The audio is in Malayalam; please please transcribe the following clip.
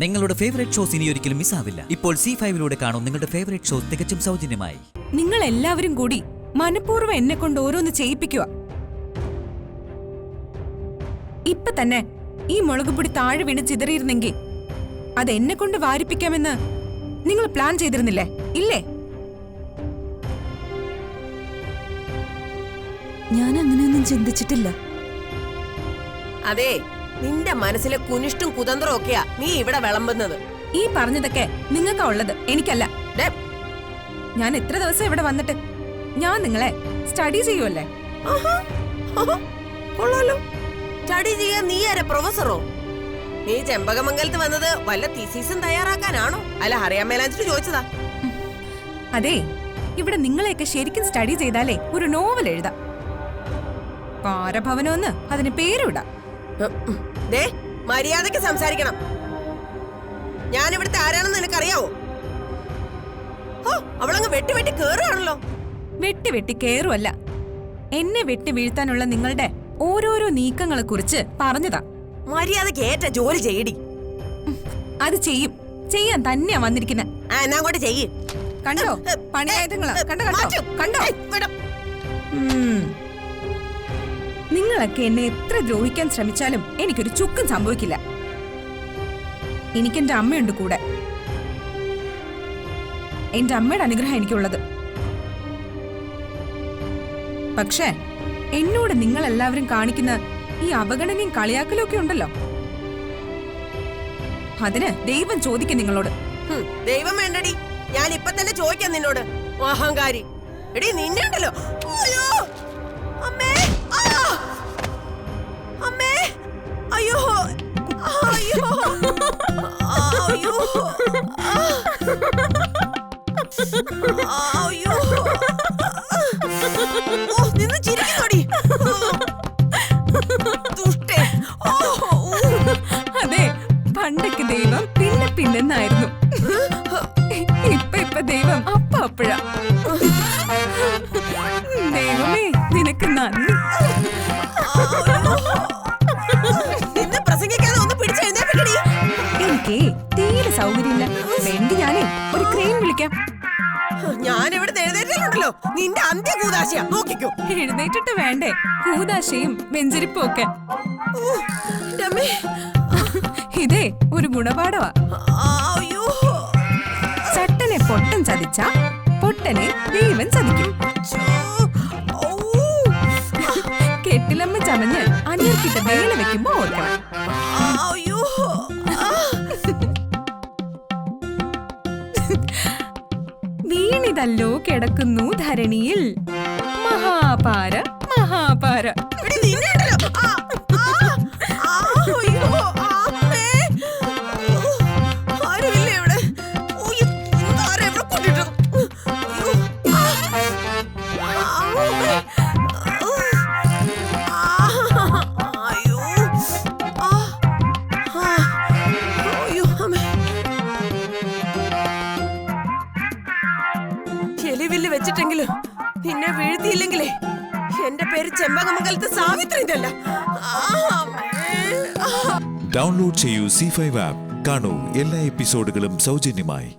നിങ്ങളുടെ ഫേവറേറ്റ് ഷോസ് ഇനി ഒരിക്കലും മിസ്സാവില്ല ഇപ്പോൾ സി ഫൈവിലൂടെ കാണും നിങ്ങളുടെ ഫേവറേറ്റ് ഷോസ് തികച്ചും സൗജന്യമായി. നിങ്ങൾ എല്ലാവരും കൂടി മനഃപൂർവം എന്നെ കൊണ്ട് ഓരോന്ന് ചെയ്യിപ്പിക്കുക. ഇപ്പൊ തന്നെ ഈ മുളകുപൊടി താഴെ വീണ് ചിതറിയിരുന്നെങ്കിൽ അത് എന്നെ കൊണ്ട് വാരിപ്പിക്കാമെന്ന് നിങ്ങൾ പ്ലാൻ ചെയ്തിരുന്നില്ലേ? ഇല്ലേ? ഞാൻ അങ്ങനെയൊന്നും ചിന്തിച്ചിട്ടില്ല. അതെ നിന്റെ മനസ്സിലെ കുനിഷ്ടും കുതന്ത്രവും ഒക്കെയാ നീ ഇവിടെ വിളമ്പുന്നത്. ഈ പറഞ്ഞതൊക്കെ നിങ്ങൾക്കാ ഉള്ളത്. എനിക്കല്ല. ഞാൻ എത്ര ദിവസം ഇവിടെ വന്നിട്ട്? ഞാൻ നിങ്ങളെ സ്റ്റഡി ചെയ്യുമല്ലേ കൊള്ളാലോ. സ്റ്റഡി ചെയ്യാൻ നീ ആരെ പ്രൊഫസറോ നീ ചെമ്പകമംഗലത്ത് വന്നത് വല്ല തീസീസും തയ്യാറാക്കാനാണോ? അല്ല അറിയാമേലാഞ്ചിട്ട് ചോദിച്ചതാ. അതെ. ഇവിടെ നിങ്ങളെയൊക്കെ ശരിക്കും സ്റ്റഡി ചെയ്താലേ ഒരു നോവൽ എഴുതാം. പാരഭവനമെന്ന് അതിന് പേരിടാം മര്യാദയ്ക്ക് സംസാരിക്കണം. ഞാൻ ഇവിടുത്തെ ആരാണെന്ന് നിനക്കറിയാവോ? ഓ അവളങ്ങ് വെട്ടി വെട്ടി കേറുകയാണല്ലോ. വെട്ടി വെട്ടി കേറുവല്ല. എന്നെ വെട്ടി വീഴ്ത്താനുള്ള നിങ്ങളുടെ ഓരോരോ നീക്കങ്ങളെ കുറിച്ച് പറഞ്ഞതാ. മര്യാദയ്ക്ക് ഏറ്റ ജോലി ചെയ്യടി. അത് ചെയ്യും. ചെയ്യാൻ തന്നെയാ വന്നിരിക്കുന്നത് ആ എന്നാ അങ്ങോട്ട് ചെയ്യ്. കണ്ടോ? പണിയായുധങ്ങളാ കണ്ടോ കണ്ടോ. കണ്ടോ. നിങ്ങളൊക്കെ എന്നെ എത്ര ദ്രോഹിക്കാൻ ശ്രമിച്ചാലും എനിക്കൊരു ചുക്കും സംഭവിക്കില്ല. എനിക്കെന്റെ അമ്മയുണ്ട് കൂടെ. എന്റെ അമ്മയുടെ അനുഗ്രഹം എനിക്കുള്ളത്. പക്ഷേ എന്നോട് നിങ്ങൾ എല്ലാവരും കാണിക്കുന്ന ഈ അവഗണനയും കളിയാക്കലും ഒക്കെ ഉണ്ടല്ലോ. അതിന് ദൈവം ചോദിക്കും നിങ്ങളോട്. ദൈവം വേണ്ടടി. ഞാൻ ഇപ്പൊ തന്നെ ചോദിക്കാം നിന്നോട്. അഹങ്കാരി എടി നിന്നെ ഉണ്ടല്ലോ അയ്യോ. ഓ നിന്ന് ചിരിക്കുന്നോടി. ദുഷ്ടേ. ഓ അതെ പണ്ടൊക്കെ ദൈവം പിന്നെ പിന്നെന്നായിരുന്നു. ഇപ്പൊ ഇപ്പൊ ദൈവം അപ്പ അപ്പഴാ. ദൈവമേ നിനക്ക് നന്ദി. നിന്ന് പ്രസംഗിക്കാതെ ഒന്ന് പിടിച്ചെഴുന്നേൽപ്പിക്കടി എനിക്ക് സൗകര്യമില്ല. വേണ്ടി ഞാനേ ഒരു ക്രെയിൻ വിളിക്കാം. ഞാൻ ഇവിടെ എഴുന്നേറ്റുണ്ടല്ലോ നിന്റെ അന്ത്യ കൂതാശയാ. നോക്കിക്കോ. എഴുന്നേറ്റിട്ട് വേണ്ടേ? കൂതാശയും വെഞ്ചരിപ്പും ഒക്കെ. ഇതേ ഒരു ഗുണപാഠമാ ചട്ടനെ പൊട്ടൻ ചതിച്ച പൊട്ടനെ ദൈവൻ ചതിക്കും. കെട്ടിലമ്മ ചമഞ്ഞ് അനിയർക്കിട്ട് വേല വെക്കുമ്പോ ഓർക്കണം. വീണിതല്ലോ കിടക്കുന്നു ധരണിയിൽ. മഹാപാര മഹാപാര. ചെലിവില്ല് വെച്ചിട്ടെങ്കിലും പിന്നെ വീഴ്ത്തിയില്ലെങ്കിലേ എന്റെ പേര് ചെമ്പകമംഗലത്ത് സാവിത്രി. ഡൗൺലോഡ് ചെയ്യൂ സി ഫൈവ് ആപ്പ് കാണൂ എല്ലാ എപ്പിസോഡുകളും സൗജന്യമായി.